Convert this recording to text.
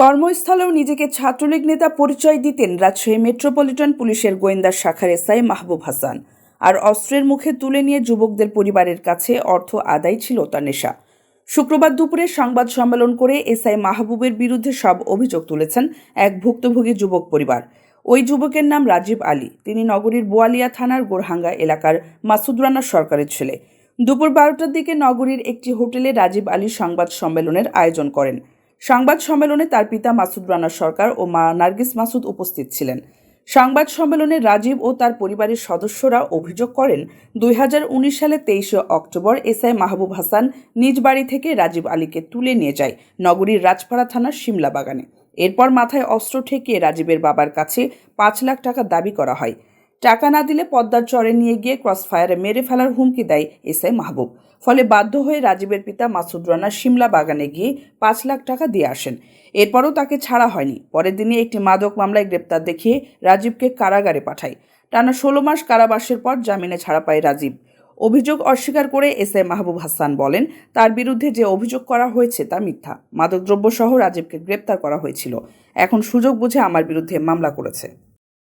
কর্মস্থলেও নিজেকে ছাত্রলীগ নেতা পরিচয় দিতেন রাজশাহী মেট্রোপলিটন পুলিশের গোয়েন্দা শাখার এসআই মাহবুব হাসান। আর অস্ত্রের মুখে তুলে নিয়ে যুবকদের পরিবারের কাছে অর্থ আদায় ছিল তার নেশা। শুক্রবার দুপুরে সংবাদ সম্মেলন করে এসআই মাহবুবের বিরুদ্ধে সব অভিযোগ তুলেছেন এক ভুক্তভোগী যুবক পরিবার। ওই যুবকের নাম রাজীব আলী। তিনি নগরীর বোয়ালিয়া থানার গোরহাঙ্গা এলাকার মাসুদ রানা সরকারের ছেলে। দুপুর বারোটার দিকে নগরীর একটি হোটেলে রাজীব আলী সংবাদ সম্মেলনের আয়োজন করেন। সংবাদ সম্মেলনে তার পিতা মাসুদ রানা সরকার ও মা নার্গিস মাসুদ উপস্থিত ছিলেন। সংবাদ সম্মেলনে রাজীব ও তার পরিবারের সদস্যরা অভিযোগ করেন, দুই সালে তেইশে অক্টোবর এসআই মাহবুব হাসান নিজ বাড়ি থেকে রাজীব আলীকে তুলে নিয়ে যায় নগরীর রাজপাড়া থানার শিমলা বাগানে। এরপর মাথায় অস্ত্র ঠেকিয়ে রাজীবের বাবার কাছে পাঁচ লাখ টাকা দাবি করা হয়। টাকা না দিলে পদ্মার চরে নিয়ে গিয়ে ক্রস ফায়ারে মেরে ফেলার হুমকি দেয় এসআই মাহবুব। ফলে বাধ্য হয়ে রাজীবের পিতা মাসুদ রানা শিমলা বাগানে গিয়ে পাঁচ লাখ টাকা দিয়ে আসেন। এরপরও তাকে ছাড়া হয়নি। পরের দিনে একটি মাদক মামলায় গ্রেপ্তার দেখিয়ে রাজীবকে কারাগারে পাঠায়। টানা ষোলো মাস কারাবাসের পর জামিনে ছাড়া পায় রাজীব। অভিযোগ অস্বীকার করে এস এ মাহবুব হাসান বলেন, তার বিরুদ্ধে যে অভিযোগ করা হয়েছে তা মিথ্যা। মাদকদ্রব্যসহ রাজীবকে গ্রেপ্তার করা হয়েছিল। এখন সুযোগ বুঝে আমার বিরুদ্ধে মামলা করেছে।